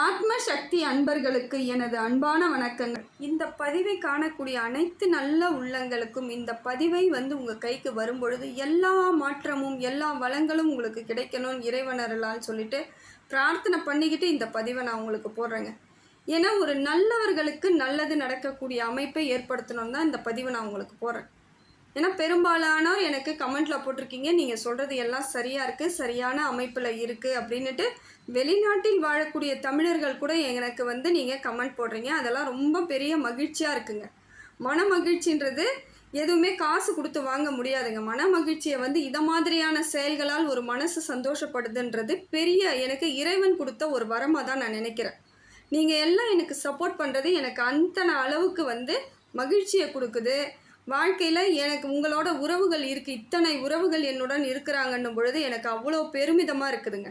ஆத்ம சக்தி அன்பர்களுக்கு எனது அன்பான வணக்கங்கள். இந்த பதிவை காணக்கூடிய அனைத்து நல்ல உள்ளங்களுக்கும் இந்த பதிவை வந்து உங்கள் கைக்கு வரும்பொழுது எல்லா மாற்றமும் எல்லா வளங்களும் உங்களுக்கு கிடைக்கணும் இறைவனரலான்னு சொல்லிட்டு பிரார்த்தனை பண்ணிக்கிட்டு இந்த பதிவை நான் உங்களுக்கு போடுறேங்க. ஏன்னா ஒரு நல்லவர்களுக்கு நல்லது நடக்கக்கூடிய அமைப்பை ஏற்படுத்தணும் தான் இந்த பதிவை நான் உங்களுக்கு போடுறேன். ஏன்னா பெரும்பாலானோர் எனக்கு கமெண்ட்டில் போட்டிருக்கீங்க நீங்கள் சொல்கிறது எல்லாம் சரியாக இருக்குது சரியான அமைப்பில் இருக்குது அப்படின்னுட்டு வெளிநாட்டில் வாழக்கூடிய தமிழர்கள் கூட எனக்கு வந்து நீங்கள் கமெண்ட் போடுறீங்க. அதெல்லாம் ரொம்ப பெரிய மகிழ்ச்சியாக இருக்குங்க. மன மகிழ்ச்சின்றது எதுவுமே காசு கொடுத்து வாங்க முடியாதுங்க. மன மகிழ்ச்சியை வந்து இதை மாதிரியான செயல்களால் ஒரு மனசு சந்தோஷப்படுதுன்றது பெரிய எனக்கு இறைவன் கொடுத்த ஒரு வரமாக தான் நான் நினைக்கிறேன். நீங்கள் எல்லாம் எனக்கு சப்போர்ட் பண்ணுறது எனக்கு அத்தனை அளவுக்கு வந்து மகிழ்ச்சியை கொடுக்குது. வாழ்க்கையில் எனக்கு உங்களோட உறவுகள் இருக்குது இத்தனை உறவுகள் என்னுடன் இருக்கிறாங்கன்னும் பொழுது எனக்கு அவ்வளோ பெருமிதமாக இருக்குதுங்க.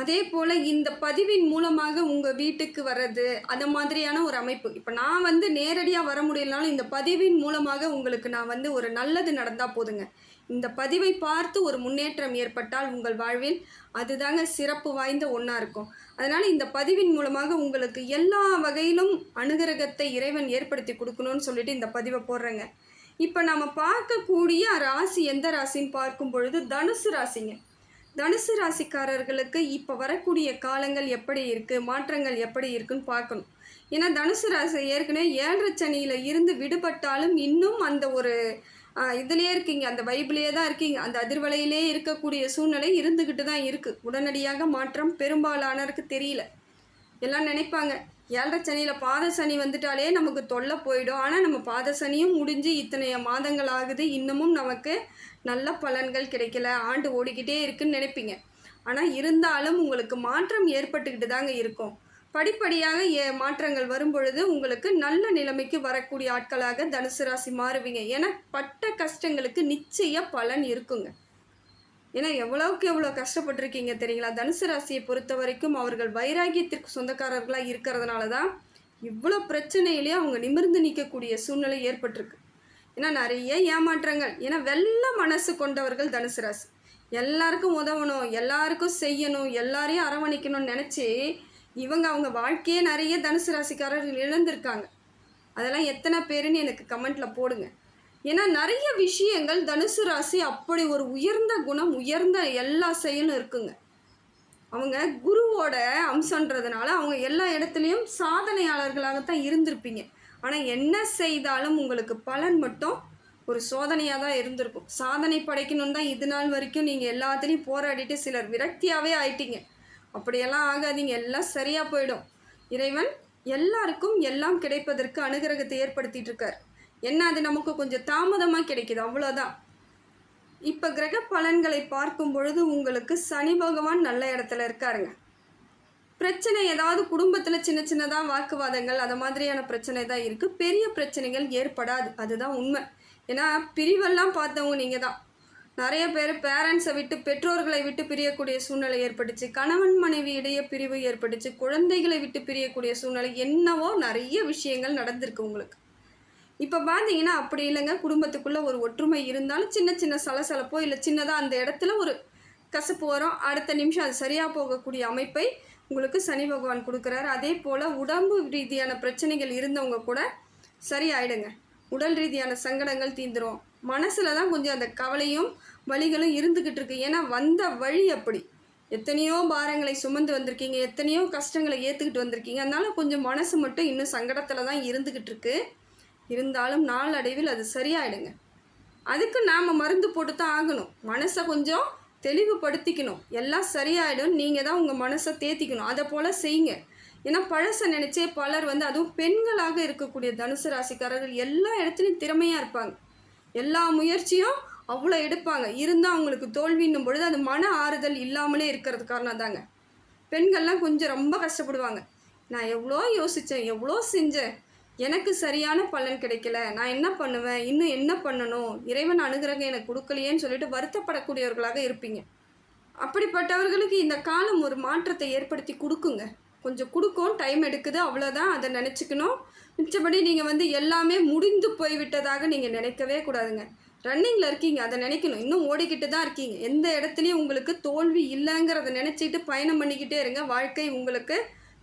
அதே போல் இந்த பதிவின் மூலமாக உங்கள் வீட்டுக்கு வர்றது அந்த மாதிரியான ஒரு அமைப்பு. இப்போ நான் வந்து நேரடியாக வர முடியலனாலும் இந்த பதிவின் மூலமாக உங்களுக்கு நான் வந்து ஒரு நல்லது நடந்தால் போதுங்க. இந்த பதிவை பார்த்து ஒரு முன்னேற்றம் ஏற்பட்டால் உங்கள் வாழ்வில் அதுதாங்க சிறப்பு வாய்ந்த ஒன்றா இருக்கும். அதனால் இந்த பதிவின் மூலமாக உங்களுக்கு எல்லா வகையிலும் அனுகிரகத்தை இறைவன் ஏற்படுத்தி கொடுக்கணும்னு சொல்லிட்டு இந்த பதிவை போடுறேங்க. இப்போ நம்ம பார்க்கக்கூடிய ராசி எந்த ராசின்னு பார்க்கும் பொழுது தனுசு ராசிங்க. தனுசு ராசிக்காரர்களுக்கு இப்போ வரக்கூடிய காலங்கள் எப்படி இருக்குது மாற்றங்கள் எப்படி இருக்குன்னு பார்க்கணும். ஏன்னா தனுசு ராசி ஏற்கனவே ஏழரை சனியில் இருந்து விடுபட்டாலும் இன்னும் அந்த ஒரு இதுலேயே இருக்கீங்க. அந்த வைபிலேயே தான் இருக்கீங்க. அந்த அதிர்வலையிலே இருக்கக்கூடிய சூழ்நிலை இருந்துக்கிட்டு தான் இருக்குது உடனடியாக மாற்றம் பெரும்பாலானருக்கு தெரியல. எல்லாம் நினைப்பாங்க. ஏழரை சனியில் பாத சனி வந்துட்டாலே நமக்கு தொல்லை போயிடும். ஆனால் நம்ம பாத சனியும் முடிஞ்சு இத்தனைய மாதங்கள் ஆகுது. இன்னமும் நமக்கு நல்ல பலன்கள் கிடைக்கல. ஆண்டு ஓடிக்கிட்டே இருக்குன்னு நினைப்பீங்க. ஆனால் இருந்தாலும் உங்களுக்கு மாற்றம் ஏற்பட்டுக்கிட்டு தாங்க இருக்கும். படிப்படியாக ஏ மாற்றங்கள் வரும்பொழுது உங்களுக்கு நல்ல நிலைமைக்கு வரக்கூடிய ஆட்களாக தனுசு ராசி மாறுவீங்க. ஏன்னா பட்ட கஷ்டங்களுக்கு நிச்சய பலன் இருக்குங்க. ஏன்னா எவ்வளவுக்கு எவ்வளோ கஷ்டப்பட்டிருக்கீங்க தெரியுங்களா? தனுசு ராசியை பொறுத்த வரைக்கும் அவர்கள் வைராகியத்திற்கு சொந்தக்காரர்களாக இருக்கிறதுனால தான் இவ்வளோ பிரச்சனையிலேயே அவங்க நிமிர்ந்து நிற்கக்கூடிய சூழ்நிலை ஏற்பட்டிருக்கு. ஏன்னா நிறைய ஏமாற்றங்கள். ஏன்னா வெள்ள மனசு கொண்டவர்கள் தனுசு ராசி. எல்லாருக்கும் உதவணும் எல்லாருக்கும் செய்யணும் எல்லாரையும் அரவணைக்கணும்னு நினச்சி இவங்க அவங்க வாழ்க்கையே நிறைய தனுசு ராசிக்காரர்கள் இழந்திருக்காங்க. அதெல்லாம் எத்தனை பேருன்னு எனக்கு கமெண்ட்டில் போடுங்க. ஏன்னா நிறைய விஷயங்கள் தனுசு ராசி அப்படி ஒரு உயர்ந்த குணம் உயர்ந்த எல்லா செயலும் இருக்குங்க. அவங்க குருவோட அம்சன்றதுனால அவங்க எல்லா இடத்துலையும் சாதனையாளர்களாகத்தான் இருந்திருப்பீங்க. ஆனால் என்ன செய்தாலும் உங்களுக்கு பலன் மட்டும் ஒரு சோதனையாக தான் இருந்திருக்கும். சாதனை படைக்கணும்னு தான் இது நாள் வரைக்கும் நீங்கள் எல்லாத்துலேயும் போராடிட்டு சிலர் விரக்தியாகவே ஆயிட்டீங்க. அப்படியெல்லாம் ஆகாதீங்க. எல்லாம் சரியாக போயிடும். இறைவன் எல்லாருக்கும் எல்லாம் கிடைப்பதற்கு அனுகிரகத்தை ஏற்படுத்திகிட்டு இருக்கார். என்ன அது நமக்கு கொஞ்சம் தாமதமாக கிடைக்கிது அவ்வளோதான் இப்போ கிரக பலன்களை பார்க்கும் பொழுது உங்களுக்கு சனி பகவான் நல்ல இடத்துல இருக்காருங்க. பிரச்சனை ஏதாவது குடும்பத்தில் சின்ன சின்னதாக வாக்குவாதங்கள் அது மாதிரியான பிரச்சனை தான் இருக்குது பெரிய பிரச்சனைகள் ஏற்படாது அதுதான் உண்மை. ஏன்னா பிரிவெல்லாம் பார்த்தவங்க நீங்கள் தான் நிறைய பேர் பேரண்ட்ஸை விட்டு பெற்றோர்களை விட்டு பிரியக்கூடிய சூழ்நிலை ஏற்பட்டுச்சு. கணவன் மனைவி இடையே பிரிவு ஏற்பட்டுச்சு. குழந்தைகளை விட்டு பிரியக்கூடிய சூழ்நிலை என்னவோ நிறைய விஷயங்கள் நடந்திருக்கு உங்களுக்கு. இப்போ பார்த்தீங்கன்னா அப்படி இல்லைங்க. குடும்பத்துக்குள்ளே ஒரு ஒற்றுமை இருந்தாலும் சின்ன சின்ன சலசலப்போ இல்லை சின்னதாக அந்த இடத்துல ஒரு கசப்பு வரும். அடுத்த நிமிஷம் அது சரியாக போகக்கூடிய அமைப்பை உங்களுக்கு சனி பகவான் கொடுக்குறாரு. அதே போல் உடம்பு ரீதியான பிரச்சனைகள் இருந்தவங்க கூட சரியாயிடுங்க. உடல் ரீதியான சங்கடங்கள் தீந்துடும் மனசில் தான் கொஞ்சம் அந்த கவலையும் வழிகளும் இருந்துக்கிட்டு இருக்கு. ஏன்னா வந்த வழி அப்படி. எத்தனையோ பாரங்களை சுமந்து வந்திருக்கீங்க. எத்தனையோ கஷ்டங்களை ஏற்றுக்கிட்டு வந்திருக்கீங்க. அதனால கொஞ்சம் மனசு மட்டும் இன்னும் சங்கடத்தில் தான் இருந்துக்கிட்டு இருக்குது இருந்தாலும் நாளடைவில் அது சரியாயிடுங்க. அதுக்கு நாம் மருந்து போட்டு தான் ஆகணும். மனசை கொஞ்சம் தெளிவுபடுத்திக்கணும். எல்லாம் சரியாயிடும். நீங்கள் தான் உங்கள் மனசை தேத்திக்கணும். அதை போல் செய்யுங்க. ஏன்னா பழசை நினச்சே பலர் வந்து அதுவும் பெண்களாக இருக்கக்கூடிய தனுசு ராசிக்காரர்கள் எல்லா இடத்துலையும் திறமையாக இருப்பாங்க. எல்லா முயற்சியும் அவ்வளோ எடுப்பாங்க. இருந்தால் அவங்களுக்கு தோல்வின்னும் பொழுது அது மன ஆறுதல் இல்லாமலே இருக்கிறது காரணம் தாங்க பெண்கள்லாம் கொஞ்சம் ரொம்ப கஷ்டப்படுவாங்க. நான் எவ்வளோ யோசித்தேன் எவ்வளோ செஞ்சேன். எனக்கு சரியான பலன் கிடைக்கல. நான் என்ன பண்ணுவேன்? இன்னும் என்ன பண்ணணும்? இறைவன் அனுகிரகம் எனக்கு கொடுக்கலையேன்னு சொல்லிட்டு வருத்தப்படக்கூடியவர்களாக இருப்பீங்க. அப்படிப்பட்டவர்களுக்கு இந்த காலம் ஒரு மாற்றத்தை ஏற்படுத்தி கொடுக்குங்க. கொஞ்சம் கொடுக்கும் டைம் எடுக்குது. அவ்வளோதான் அதை நினச்சிக்கணும். மிச்சபடி நீங்கள் வந்து எல்லாமே முடிந்து போய்விட்டதாக நீங்கள் நினைக்கவே கூடாதுங்க. ரன்னிங்கில் இருக்கீங்க. அதை நினைக்கணும். இன்னும் ஓடிக்கிட்டு தான் இருக்கீங்க. எந்த இடத்துலையும் உங்களுக்கு தோல்வி இல்லைங்கிறத நினச்சிட்டு பயணம் பண்ணிக்கிட்டே இருங்க. வாழ்க்கை உங்களுக்கு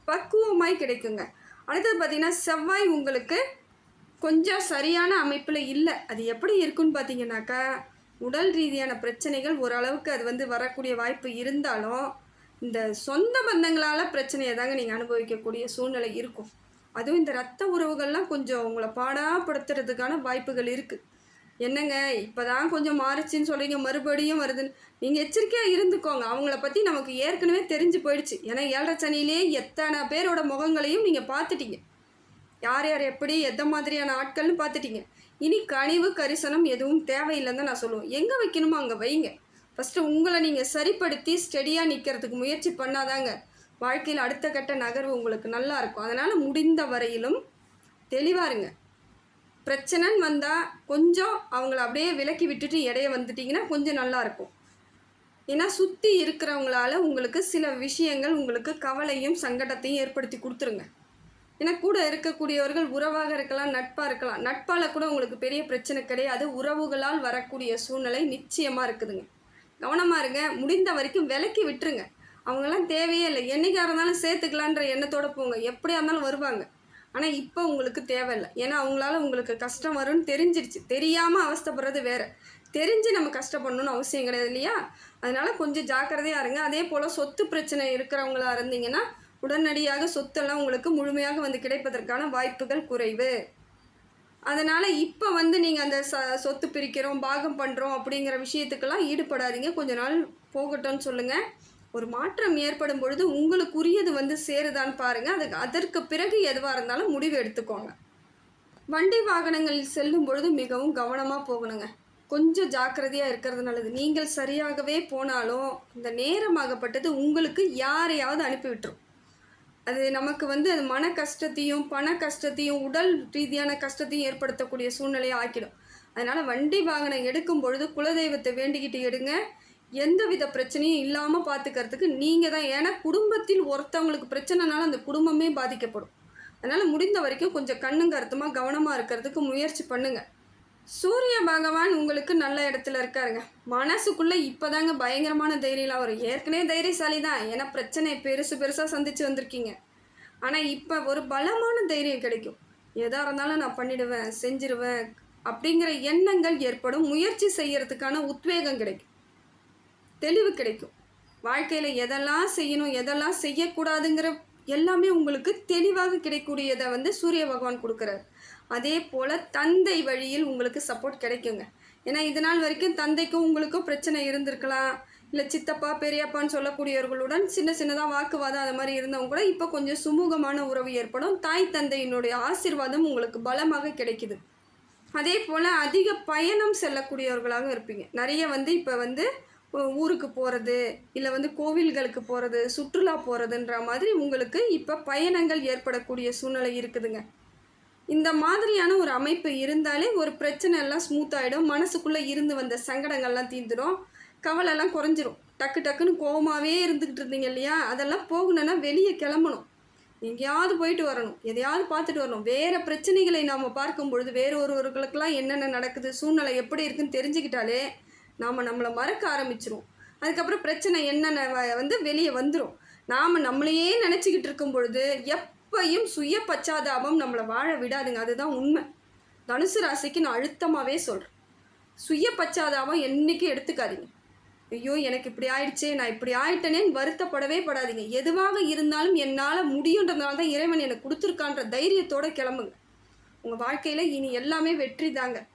பக்குவமாய் கிடைக்குங்க. அடுத்தது பார்த்திங்கன்னா செவ்வாய் உங்களுக்கு கொஞ்சம் சரியான அமைப்பில் இல்லை. அது எப்படி இருக்குன்னு பார்த்தீங்கன்னாக்கா உடல் ரீதியான பிரச்சனைகள் ஓரளவுக்கு அது வந்து வரக்கூடிய வாய்ப்பு இருந்தாலும் இந்த சொந்த பந்தங்களால் பிரச்சனையை தாங்க நீங்கள் அனுபவிக்கக்கூடிய சூழ்நிலை இருக்கும். அதுவும் இந்த ரத்த உறவுகள்லாம் கொஞ்சம் உங்களை பாடாப்படுத்துறதுக்கான வாய்ப்புகள் இருக்குது என்னங்க இப்போ தான் கொஞ்சம் மாறுச்சுன்னு சொல்கிறீங்க மறுபடியும் வருதுன்னு. நீங்கள் எச்சரிக்கையாக இருந்துக்கோங்க. அவங்கள பற்றி நமக்கு ஏற்கனவே தெரிஞ்சு போயிடுச்சு. ஏன்னா ஏழரை சனியிலே எத்தனை பேரோட முகங்களையும் நீங்கள் பார்த்துட்டீங்க. யார் யார் எப்படி எந்த மாதிரியான ஆட்கள்னு பார்த்துட்டீங்க. இனி கனிவு கரிசனம் எதுவும் தேவையில்லைன்னு தான் நான் சொல்லுவேன். எங்கே வைக்கணுமோ அங்கே வைங்க. ஃபஸ்ட்டு உங்களை நீங்கள் சரிப்படுத்தி ஸ்டெடியாக நிற்கிறதுக்கு முயற்சி பண்ணாதாங்க வாழ்க்கையில் அடுத்த கட்ட நகர்வு உங்களுக்கு நல்லா இருக்கும். அதனால் முடிந்த வரையிலும் தெளிவாருங்க பிரச்சனைன்னு வந்தால் கொஞ்சம் அவங்கள அப்படியே விலக்கி விட்டுட்டு இடைய வந்துட்டிங்கன்னா கொஞ்சம் நல்லா இருக்கும். ஏன்னா சுற்றி இருக்கிறவங்களால உங்களுக்கு சில விஷயங்கள் உங்களுக்கு கவலையும் சங்கடத்தையும் ஏற்படுத்தி கொடுத்துருங்க. ஏன்னா கூட இருக்கக்கூடியவர்கள் உறவாக இருக்கலாம் நட்பாக இருக்கலாம். நட்பால் கூட உங்களுக்கு பெரிய பிரச்சனை கிடையாது. உறவுகளால் வரக்கூடிய சூழ்நிலை நிச்சயமாக இருக்குதுங்க. கவனமாக இருங்க. முடிந்த வரைக்கும் விலக்கி விட்டுருங்க. அவங்களாம் தேவையே இல்லை. என்றைக்காக இருந்தாலும் சேர்த்துக்கலான்ற எண்ணத்தோடு போங்க. எப்படியா இருந்தாலும் வருவாங்க. ஆனால் இப்போ உங்களுக்கு தேவையில்லை. ஏன்னா அவங்களால உங்களுக்கு கஷ்டம் வரும்னு தெரிஞ்சிருச்சு. தெரியாமல் அவஸ்தைப்படுறது வேறு. தெரிஞ்சு நம்ம கஷ்டப்படணும்னு அவசியம் கிடையாது இல்லையா? அதனால் கொஞ்சம் ஜாக்கிரதையாக இருங்க. அதே போல் சொத்து பிரச்சனை இருக்கிறவங்களா இருந்தீங்கன்னா உடனடியாக சொத்தெல்லாம் உங்களுக்கு முழுமையாக வந்து கிடைப்பதற்கான வாய்ப்புகள் குறைவு. அதனால் இப்போ வந்து நீங்கள் அந்த ச சொத்து பிரிக்கிறோம் பாகம் பண்ணுறோம் அப்படிங்கிற விஷயத்துக்கெல்லாம் ஈடுபடாதீங்க. கொஞ்ச நாள் போகட்டும்னு சொல்லுங்கள் ஒரு மாற்றம் ஏற்படும் பொழுது உங்களுக்குரியது வந்து சேருதான்னு பாருங்கள் அதுக்கு அதற்கு பிறகு எதுவாக இருந்தாலும் முடிவு எடுத்துக்கோங்க. வண்டி வாகனங்களில் செல்லும் பொழுது மிகவும் கவனமாக போகணுங்க. கொஞ்சம் ஜாக்கிரதையாக இருக்கிறது நல்லது. நீங்கள் சரியாகவே போனாலும் இந்த நேரமாகப்பட்டது உங்களுக்கு யாரையாவது அனுப்பி விட்டுரும். அது நமக்கு வந்து அது மன கஷ்டத்தையும் பண கஷ்டத்தையும் உடல் ரீதியான கஷ்டத்தையும் ஏற்படுத்தக்கூடிய சூழ்நிலையை ஆக்கிடும். அதனால் வண்டி வாகனம் எடுக்கும் பொழுது குலதெய்வத்தை வேண்டிக்கிட்டு எடுங்க. எந்த வித பிரச்சனையும் இல்லாமல் பார்த்துக்கிறதுக்கு நீங்கள் தான். ஏன்னா குடும்பத்தில் ஒருத்தவங்களுக்கு பிரச்சனைனால அந்த குடும்பமே பாதிக்கப்படும். அதனால் முடிந்த வரைக்கும் கொஞ்சம் கண்ணும் கருத்துமாக கவனமாக இருக்கிறதுக்கு முயற்சி பண்ணுங்கள் சூரிய பகவான் உங்களுக்கு நல்ல இடத்துல இருக்காருங்க. மனசுக்குள்ளே இப்போதாங்க பயங்கரமான தைரியம்லாம் வரும் ஏற்கனவே தைரியசாலி தான். ஏன்னா பிரச்சனை பெருசு பெருசாக சந்தித்து வந்திருக்கீங்க. ஆனால் இப்போ ஒரு பலமான தைரியம் கிடைக்கும். எதாக இருந்தாலும் நான் பண்ணிடுவேன் செஞ்சிருவேன் அப்படிங்கிற எண்ணங்கள் ஏற்படும். முயற்சி செய்கிறதுக்கான உத்வேகம் கிடைக்கும். தெளிவு கிடைக்கும். வாழ்க்கையில் எதெல்லாம் செய்யணும் எதெல்லாம் செய்யக்கூடாதுங்கிற எல்லாமே உங்களுக்கு தெளிவாக கிடைக்கூடியதை வந்து சூரிய பகவான் கொடுக்குறாரு. அதே போல் தந்தை வழியில் உங்களுக்கு சப்போர்ட் கிடைக்குங்க. ஏன்னா இது நாள் வரைக்கும் தந்தைக்கும் உங்களுக்கும் பிரச்சனை இருந்திருக்கலாம். இல்லை சித்தப்பா பெரியப்பான்னு சொல்லக்கூடியவர்களுடன் சின்ன சின்னதாக வாக்குவாதம் அது மாதிரி இருந்தவங்க கூட இப்போ கொஞ்சம் சுமூகமான உறவு ஏற்படும். தாய் தந்தையினுடைய ஆசிர்வாதம் உங்களுக்கு பலமாக கிடைக்குது. அதே போல் அதிக பயணம் செல்லக்கூடியவர்களாகவும் இருப்பீங்க. நிறைய வந்து இப்போ வந்து ஊருக்கு போகிறது இல்லை வந்து கோவில்களுக்கு போகிறது சுற்றுலா போகிறதுன்ற மாதிரி உங்களுக்கு இப்போ பயணங்கள் ஏற்படக்கூடிய சூழ்நிலை இருக்குதுங்க. இந்த மாதிரியான ஒரு அமைப்பு இருந்தாலே ஒரு பிரச்சனை எல்லாம் ஸ்மூத் ஆகிடும் மனசுக்குள்ளே இருந்து வந்த சங்கடங்கள்லாம் தீர்ந்துடும். கவலைலாம் குறைஞ்சிரும். டக்கு டக்குன்னு கோவமாகவே இருந்துக்கிட்டு இருந்தீங்க இல்லையா? அதெல்லாம் போகணுன்னா வெளியே கிளம்பணும். எங்கேயாவது போயிட்டு வரணும். எதையாவது பார்த்துட்டு வரணும். வேறு பிரச்சனைகளை நாம் பார்க்கும் பொழுது வேறு ஒருவர்களுக்கெல்லாம் என்னென்ன நடக்குது சூழ்நிலை எப்படி இருக்குன்னு தெரிஞ்சுக்கிட்டாலே நாம் நம்மளை மறக்க ஆரம்பிச்சிரும். அதுக்கப்புறம் பிரச்சனை என்னென்ன வ- வந்து வெளியே வந்துடும் நாம் நம்மளையே நினச்சிக்கிட்டு இருக்கும் பொழுது எப்பையும் சுய பச்சாதாபம் நம்மளை வாழ விடாதுங்க. அதுதான் உண்மை. தனுசு ராசிக்கு நான் அழுத்தமாகவே சொல்கிறேன் சுய பச்சாதாபம் என்றைக்கும் எடுத்துக்காதீங்க. ஐயோ எனக்கு இப்படி ஆயிடுச்சே நான் இப்படி ஆயிட்டேனேன்னு வருத்தப்படவே படாதீங்க. எதுவாக இருந்தாலும் என்னால் முடியுன்றதுனால தான் இறைவன் எனக்கு கொடுத்துருக்கான்ற தைரியத்தோடு கிளம்புங்க. உங்கள் வாழ்க்கையில் இனி எல்லாமே வெற்றி தாங்க.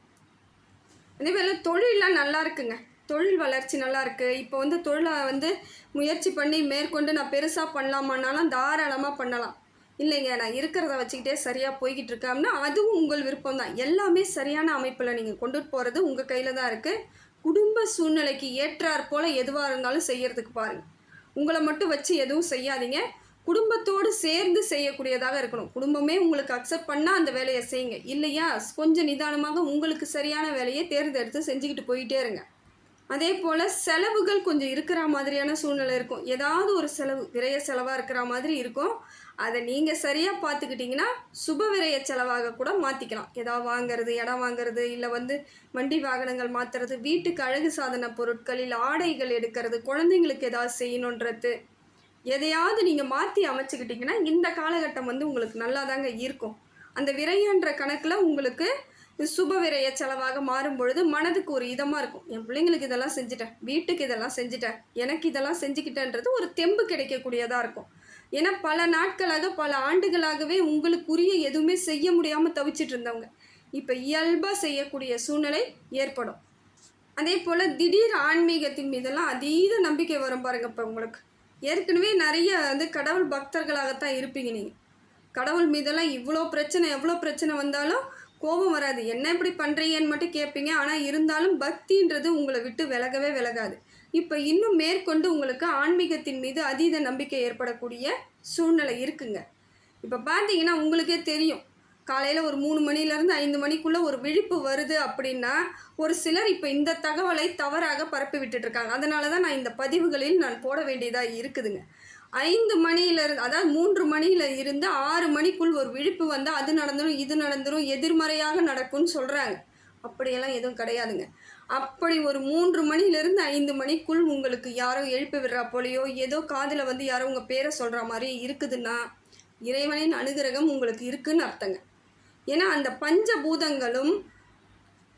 அதே போல் தொழிலெலாம் நல்லா இருக்குங்க. தொழில் வளர்ச்சி நல்லா இருக்குது இப்போ வந்து தொழிலை வந்து முயற்சி பண்ணி மேற்கொண்டு நான் பெருசாக பண்ணலாமான்னாலும் தாராளமாக பண்ணலாம். இல்லைங்க நான் இருக்கிறத வச்சுக்கிட்டே சரியாக போய்கிட்டு இருக்கேன்னா அதுவும் உங்கள் விருப்பம் தான். எல்லாமே சரியான அமைப்பில் நீங்கள் கொண்டுட்டு போகிறது உங்கள் கையில் தான் இருக்குது குடும்ப சூழ்நிலைக்கு ஏற்றாற் போல் எதுவாக இருந்தாலும் செய்கிறதுக்கு பாருங்கள் உங்களை மட்டும் வச்சு எதுவும் செய்யாதீங்க. குடும்பத்தோடு சேர்ந்து செய்யக்கூடியதாக இருக்கணும். குடும்பமே உங்களுக்கு அக்செப்ட் பண்ணால் அந்த வேலையை செய்யுங்க. இல்லையா? கொஞ்சம் நிதானமாக உங்களுக்கு சரியான வேலையை தேர்ந்தெடுத்து செஞ்சுக்கிட்டு போயிட்டே இருங்க. அதே போல் செலவுகள் கொஞ்சம் இருக்கிற மாதிரியான சூழ்நிலை இருக்கும். ஏதாவது ஒரு செலவு விரைய செலவாக இருக்கிற மாதிரி இருக்கும். அதை நீங்கள் சரியாக பார்த்துக்கிட்டிங்கன்னா சுப விரைய செலவாக கூட மாற்றிக்கலாம் ஏதாவது வாங்குறது இடம் வாங்குறது இல்லை வந்து வண்டி வாகனங்கள் மாற்றுறது வீட்டுக்கு அழகு சாதன பொருட்கள் இல்லை ஆடைகள் எடுக்கிறது குழந்தைங்களுக்கு ஏதாவது செய்யணுன்றது எதையாவது நீங்கள் மாற்றி அமைச்சுக்கிட்டிங்கன்னா இந்த காலகட்டம் வந்து உங்களுக்கு நல்லா தாங்க இருக்கும். அந்த விரையன்ற கணக்கில் உங்களுக்கு சுப விரைய செலவாக மாறும் பொழுது மனதுக்கு ஒரு இதமாக இருக்கும். என் பிள்ளைங்களுக்கு இதெல்லாம் செஞ்சுட்டேன். வீட்டுக்கு இதெல்லாம் செஞ்சுட்டேன். எனக்கு இதெல்லாம் செஞ்சுக்கிட்டேன்றது ஒரு தெம்பு கிடைக்கக்கூடியதாக இருக்கும். ஏன்னா பல நாட்களாக பல ஆண்டுகளாகவே உங்களுக்குரிய எதுவுமே செய்ய முடியாமல் தவிச்சிட்டு இருந்தவங்க. இப்போ இயல்பாக செய்யக்கூடிய சூழ்நிலை ஏற்படும். அதே போல் திடீர் ஆன்மீகத்தின் மீதெல்லாம் அதீத நம்பிக்கை வரும் பாருங்க இப்போ உங்களுக்கு. ஏற்கனவே நிறைய வந்து கடவுள் பக்தர்களாகத்தான் இருப்பீங்க நீங்கள் கடவுள் மீதெல்லாம் இவ்வளோ பிரச்சனை எவ்வளோ பிரச்சனை வந்தாலும் கோபம் வராது. என்ன இப்படி பண்ணுறீங்கன்னு மட்டும் கேட்பீங்க. ஆனால் இருந்தாலும் பக்தின்றது உங்களை விட்டு விலகவே விலகாது. இப்போ இன்னும் மேற்கொண்டு உங்களுக்கு ஆன்மீகத்தின் மீது அதீத நம்பிக்கை ஏற்படக்கூடிய சூழ்நிலை இருக்குங்க. இப்போ பார்த்தீங்கன்னா உங்களுக்கே தெரியும். காலையில் ஒரு மூணு மணிலேருந்து ஐந்து மணிக்குள்ளே ஒரு விழிப்பு வருது அப்படின்னா ஒரு சிலர் இப்போ இந்த தகவலை தவறாக பரப்பி விட்டுட்ருக்காங்க அதனால தான் நான் இந்த பதிவுகளில் நான் போட வேண்டியதாக இருக்குதுங்க. ஐந்து மணியிலிருந்து அதாவது மூன்று மணியில் இருந்து ஆறு மணிக்குள் ஒரு விழிப்பு வந்தால் அது நடந்துடும் இது நடந்துடும் எதிர்மறையாக நடக்கும்னு சொல்கிறாங்க அப்படியெல்லாம் எதுவும் கிடையாதுங்க. அப்படி ஒரு மூன்று மணிலேருந்து ஐந்து மணிக்குள் உங்களுக்கு யாரோ எழுப்பி விடுறா போலையோ ஏதோ காதில் வந்து யாரோ உங்கள் பேரை சொல்கிற மாதிரி இருக்குதுன்னா இறைவனின் அனுகிரகம் உங்களுக்கு இருக்குதுன்னு அர்த்தங்க. ஏன்னா அந்த பஞ்சபூதங்களும்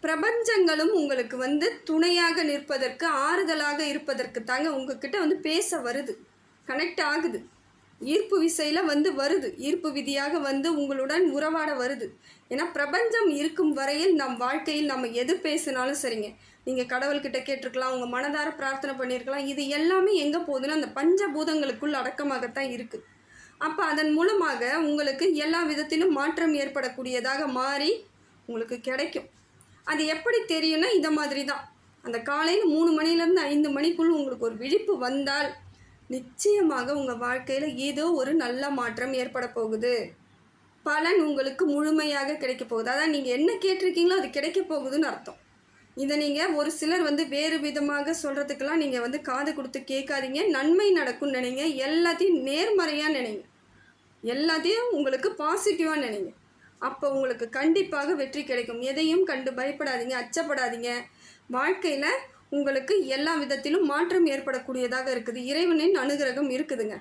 பிரபஞ்சங்களும் உங்களுக்கு வந்து துணையாக நிற்பதற்கு ஆறுதலாக இருப்பதற்கு தாங்க உங்ககிட்ட வந்து பேச வருது. கனெக்ட் ஆகுது. ஈர்ப்பு விசையில் வந்து வருது. ஈர்ப்பு விதியாக வந்து உங்களுடன் உறவாட வருது. ஏன்னா பிரபஞ்சம் இருக்கும் வரையில் நம் வாழ்க்கையில் நம்ம எது பேசினாலும் சரிங்க. நீங்கள் கடவுள்கிட்ட கேட்டிருக்கலாம் உங்கள் மனதார பிரார்த்தனை பண்ணியிருக்கலாம் இது எல்லாமே எங்கே போகுதுன்னா அந்த பஞ்சபூதங்களுக்குள் அடக்கமாகத்தான் இருக்குது அப்போ அதன் மூலமாக உங்களுக்கு எல்லா விதத்திலும் மாற்றம் ஏற்படக்கூடியதாக மாறி உங்களுக்கு கிடைக்கும். அது எப்படி தெரியும்னா இந்த மாதிரி தான் அந்த காலையில் மூணு மணிலேருந்து ஐந்து மணிக்குள் உங்களுக்கு ஒரு விழிப்பு வந்தால் நிச்சயமாக உங்கள் வாழ்க்கையில் ஏதோ ஒரு நல்ல மாற்றம் ஏற்பட போகுது. பலன் உங்களுக்கு முழுமையாக கிடைக்க போகுது. அதான் நீங்கள் என்ன கேட்டிருக்கீங்களோ அது கிடைக்க போகுதுன்னு அர்த்தம். இதை நீங்கள் ஒரு சிலர் வந்து வேறு விதமாக சொல்கிறதுக்கெல்லாம் நீங்கள் வந்து காது கொடுத்து கேட்காதீங்க. நன்மை நடக்கும்னு நினைங்க. எல்லாத்தையும் நேர்மறையாக நினைங்க. எல்லாத்தையும் உங்களுக்கு பாசிட்டிவாக நினைங்க. அப்போ உங்களுக்கு கண்டிப்பாக வெற்றி கிடைக்கும். எதையும் கண்டு பயப்படாதீங்க அச்சப்படாதீங்க. வாழ்க்கையில் உங்களுக்கு எல்லா விதத்திலும் மாற்றம் ஏற்படக்கூடியதாக இருக்குது. இறைவனின் அனுகிரகம் இருக்குதுங்க.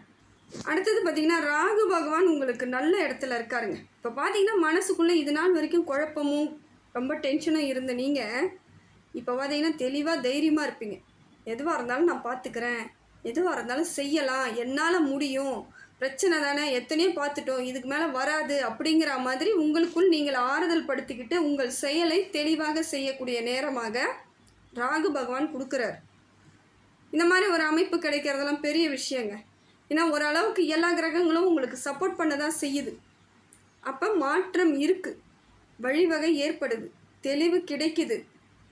அடுத்தது பார்த்திங்கன்னா ராகு பகவான் உங்களுக்கு நல்ல இடத்துல இருக்காருங்க. இப்போ பார்த்தீங்கன்னா மனசுக்குள்ளே இது நாள் வரைக்கும் குழப்பமும் ரொம்ப டென்ஷனும் இருந்த நீங்கள் இப்போ பார்த்தீங்கன்னா தெளிவாக தைரியமாக இருப்பீங்க. எதுவாக இருந்தாலும் நான் பார்த்துக்கிறேன் எதுவாக இருந்தாலும் செய்யலாம். என்னால் முடியும். பிரச்சனை தானே? எத்தனையோ பார்த்துட்டோம். இதுக்கு மேலே வராது அப்படிங்கிற மாதிரி உங்களுக்குள் நீங்கள் ஆறுதல் படுத்திக்கிட்டு உங்கள் செயலை தெளிவாக செய்யக்கூடிய நேரமாக ராகு பகவான் கொடுக்குறார். இந்த மாதிரி ஒரு அமைப்பு கிடைக்கிறதெல்லாம் பெரிய விஷயங்க. ஏன்னா ஓரளவுக்கு எல்லா கிரகங்களும் உங்களுக்கு சப்போர்ட் பண்ண தான் செய்யுது. அப்போ மாற்றம் இருக்குது வழிவகை ஏற்படுது. தெளிவு கிடைக்குது.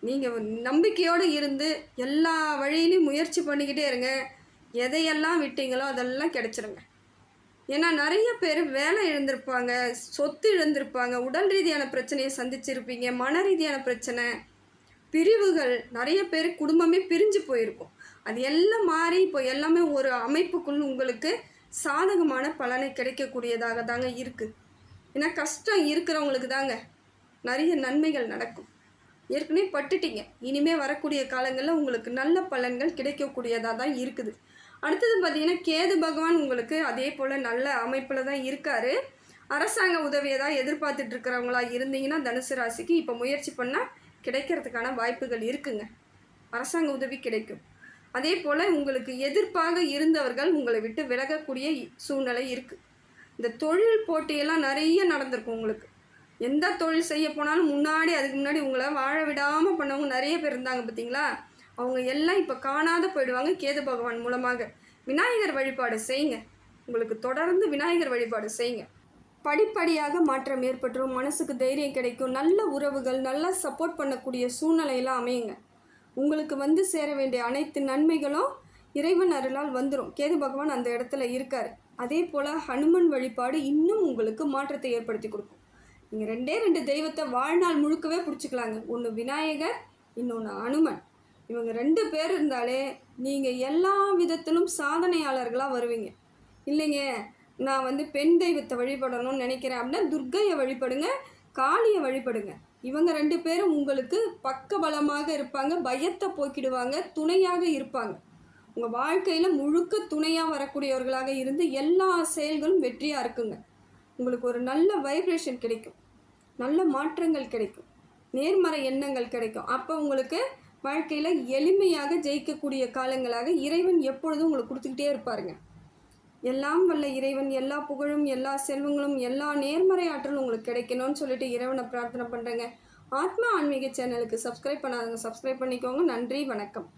நீங்கள் நம்பிக்கையோடு இருந்து எல்லா வழியிலையும் முயற்சி பண்ணிக்கிட்டே இருங்க. எதையெல்லாம் விட்டீங்களோ அதெல்லாம் கிடச்சிருங்க. ஏன்னா நிறைய பேர் வேலை இழந்திருப்பாங்க சொத்து இழந்திருப்பாங்க உடல் ரீதியான பிரச்சனையை சந்திச்சிருப்பீங்க மன ரீதியான பிரச்சனை பிரிவுகள் நிறைய பேர் குடும்பமே பிரிஞ்சு போயிருக்கும். அது எல்லாம் மாறி இப்போ எல்லாமே ஒரு அமைப்புக்குள் உங்களுக்கு சாதகமான பலனை கிடைக்கக்கூடியதாக தாங்க இருக்குது ஏன்னா கஷ்டம் இருக்கிறவங்களுக்கு தாங்க நிறைய நன்மைகள் நடக்கும். ஏற்கனவே பட்டுட்டீங்க. இனிமேல் வரக்கூடிய காலங்களில் உங்களுக்கு நல்ல பலன்கள் கிடைக்கக்கூடியதாக தான் இருக்குது. அடுத்தது பார்த்தீங்கன்னா கேது பகவான் உங்களுக்கு அதே போல் நல்ல அமைப்பில் தான் இருக்கார். அரசாங்க உதவியை தான் எதிர்பார்த்துட்டு இருக்கிறவங்களா இருந்தீங்கன்னா தனுசு ராசிக்கு இப்போ முயற்சி பண்ணால் கிடைக்கிறதுக்கான வாய்ப்புகள் இருக்குங்க. அரசாங்க உதவி கிடைக்கும். அதே போல் உங்களுக்கு எதிர்ப்பாக இருந்தவர்கள் உங்களை விட்டு விலகக்கூடிய சூழ்நிலை இருக்குது இந்த தொழில் போட்டியெல்லாம் நிறைய நடந்திருக்கும் உங்களுக்கு. எந்த தொழில் செய்ய போனாலும் முன்னாடி அதுக்கு முன்னாடி உங்களை வாழ விடாமல் பண்ணவங்க நிறைய பேர் இருந்தாங்க பார்த்தீங்களா? அவங்க எல்லாம் இப்போ காணாத போயிடுவாங்க கேது பகவான் மூலமாக. விநாயகர் வழிபாடு செய்யுங்க. உங்களுக்கு தொடர்ந்து விநாயகர் வழிபாடு செய்யுங்க. படிப்படியாக மாற்றம் ஏற்பட்டுரும். மனசுக்கு தைரியம் கிடைக்கும். நல்ல உறவுகள் நல்லா சப்போர்ட் பண்ணக்கூடிய சூழ்நிலையெல்லாம் அமையுங்க. உங்களுக்கு வந்து சேர வேண்டிய அனைத்து நன்மைகளும் இறைவன் அருளால் வந்துடும் கேது பகவான் அந்த இடத்துல இருக்கார். அதே போல் ஹனுமன் வழிபாடு இன்னும் உங்களுக்கு மாற்றத்தை ஏற்படுத்தி கொடுக்கும். நீங்கள் ரெண்டே ரெண்டு தெய்வத்தை வாழ்நாள் முழுக்கவே பிடிச்சிக்கலாங்க. ஒன்று விநாயகர் இன்னொன்று அனுமன் இவங்க ரெண்டு பேர் இருந்தாலே நீங்கள் எல்லா விதத்திலும் சாதனையாளர்களாக வருவீங்க. இல்லைங்க நான் வந்து பெண் தெய்வத்தை வழிபடணும்னு நினைக்கிறேன் அப்படின்னா துர்க்கையை வழிபடுங்க காளியை வழிபடுங்க. இவங்க ரெண்டு பேரும் உங்களுக்கு பக்கபலமாக இருப்பாங்க பயத்தை போக்கிடுவாங்க துணையாக இருப்பாங்க. உங்கள் வாழ்க்கையில் முழுக்க துணையாக வரக்கூடியவர்களாக இருந்து எல்லா செயல்களும் வெற்றியாக இருக்குங்க. உங்களுக்கு ஒரு நல்ல வைப்ரேஷன் கிடைக்கும். நல்ல மாற்றங்கள் கிடைக்கும். நேர்மறை எண்ணங்கள் கிடைக்கும். அப்போ உங்களுக்கு வாழ்க்கையில் எளிமையாக ஜெயிக்கக்கூடிய காலங்களாக இறைவன் எப்பொழுதும் உங்களுக்கு கொடுத்துக்கிட்டே இருப்பாருங்க. எல்லாம் வல்ல இறைவன் எல்லா புகழும் எல்லா செல்வங்களும் எல்லா நேர்மறை ஆற்றலும் உங்களுக்கு கிடைக்கணும்னு சொல்லிட்டு இறைவனை பிரார்த்தனை பண்ணுறேங்க ஆத்மா ஆன்மீக சேனலுக்கு சப்ஸ்கிரைப் பண்ணாதவங்க சப்ஸ்கிரைப் பண்ணிக்கோங்க. நன்றி வணக்கம்.